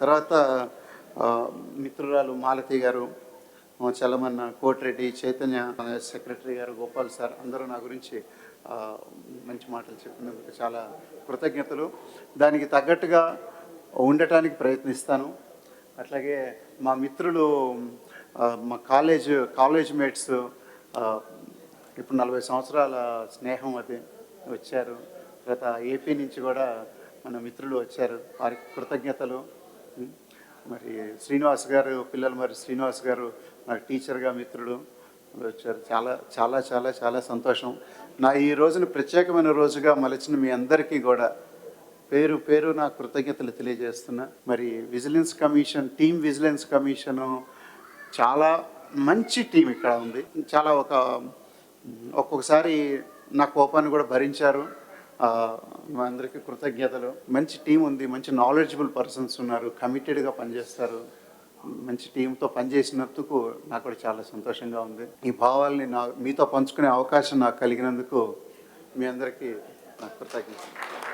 తర్వాత మిత్రురాలు మాలతి గారు ఆ, చలమన్న కోటిరెడ్డి చైతన్య సెక్రటరీ గారు గోపాల్ సార్ అందరూ నా గురించి మంచి మాటలు చెప్పినందుకు చాలా కృతజ్ఞతలు. దానికి తగ్గట్టుగా ఉండటానికి ప్రయత్నిస్తాను. అట్లాగే మా మిత్రులు మా కాలేజ్ కాలేజ్ మేట్స్ ఇప్పుడు నలభై సంవత్సరాల స్నేహం అది వచ్చారు. తర్వాత ఏపీ నుంచి కూడా మన మిత్రులు వచ్చారు. వారికి కృతజ్ఞతలు. మరి శ్రీనివాస్ గారు పిల్లలు మరి శ్రీనివాస్ గారు నాకు టీచర్గా మిత్రుడు వచ్చారు. చాలా చాలా చాలా చాలా సంతోషం. నా ఈ రోజున ప్రత్యేకమైన రోజుగా మలచిన మీ అందరికీ కూడా పేరు పేరు నా కృతజ్ఞతలు తెలియజేస్తున్నా. మరి vigilance commission team vigilance commission చాలా మంచి టీం ఇక్కడ ఉంది. చాలా ఒక ఒక్కొక్కసారి నా కోపాన్ని కూడా భరించారు. మా అందరికీ కృతజ్ఞతలు. మంచి టీం ఉంది మంచి నాలెడ్జబుల్ పర్సన్స్ ఉన్నారు కమిటెడ్గా పనిచేస్తారు. మంచి టీంతో పనిచేసినందుకు నాకు కూడా చాలా సంతోషంగా ఉంది. ఈ భావాల్ని నా మీతో పంచుకునే అవకాశం నాకు కలిగినందుకు మీ అందరికీ నా కృతజ్ఞతలు.